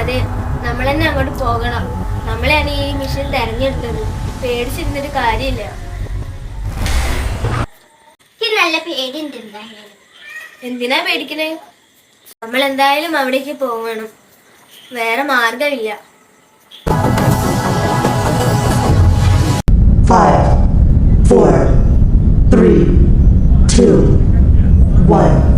നമ്മൾ തന്നെ അങ്ങോട്ട് പോകണം. നമ്മളെയാണ് ഈ മിഷൻ തെരഞ്ഞെടുത്തത്. പേടിച്ചിരുന്നൊരു കാര്യമില്ല. എനിക്ക് നല്ല പേടിയുണ്ട് എന്തായാലും. എന്തിനാ പേടിക്കണേ? നമ്മൾ എന്തായാലും അവിടേക്ക് പോകണം. വേറെ മാർഗമില്ല. Five, four, three, two, one.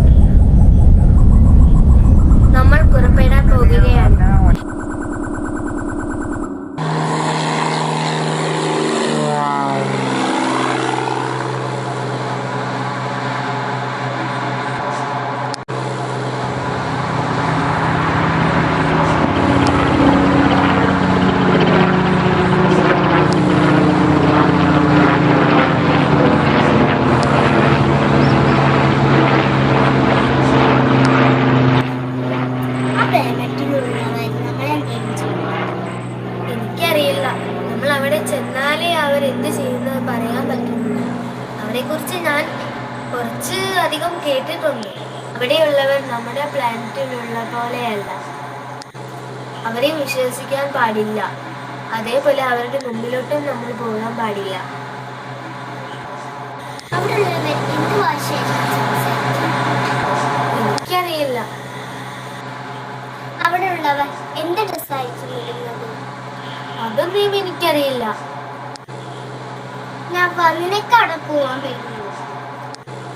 കുറിച്ച് ഞാൻ കുറച്ച് അധികം കേട്ടിട്ടുണ്ട്. അവിടെയുള്ളവർ നമ്മുടെ പ്ലാനറ്റിലുള്ള പോലെയല്ല. അവരെ വിശ്വസിക്കാൻ പാടില്ല. അതേപോലെ അവരുടെ മുമ്പിലോട്ടും നമ്മൾ പോകാൻ പാടില്ല. എനിക്കറിയില്ല. അവിടെ ഉള്ളവർ എന്ത് ഡ്രസ്സായിരിക്കും അതൊന്നും എനിക്കറിയില്ല. ഞാൻ വന്നിനൊക്കെ അവിടെ പോവാൻ പറ്റുള്ളൂ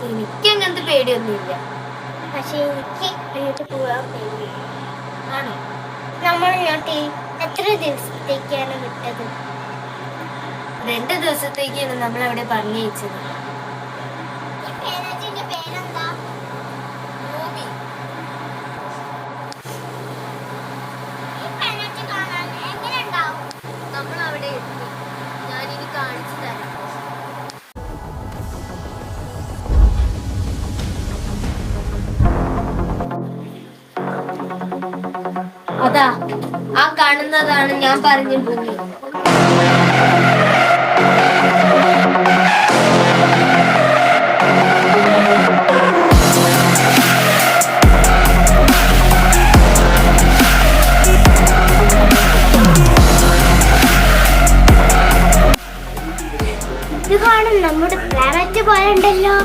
എനിക്ക് അങ്ങനത്തെ പേടിയൊന്നുമില്ല. പക്ഷെ എനിക്ക് അങ്ങോട്ട് പോവാൻ പറ്റില്ല ആണോ? നമ്മൾ ഇങ്ങോട്ട് എത്ര ദിവസത്തേക്കാണ് വിട്ടത്? രണ്ട് ദിവസത്തേക്കാണ് നമ്മൾ അവിടെ പറഞ്ഞയച്ചത്. അതാ ആ കാണുന്നതാണ് ഞാൻ പറഞ്ഞ ഭൂമി. ഇത് കാണും നമ്മുടെ പ്ലാനറ്റ് പോലെ ഉണ്ടല്ലോ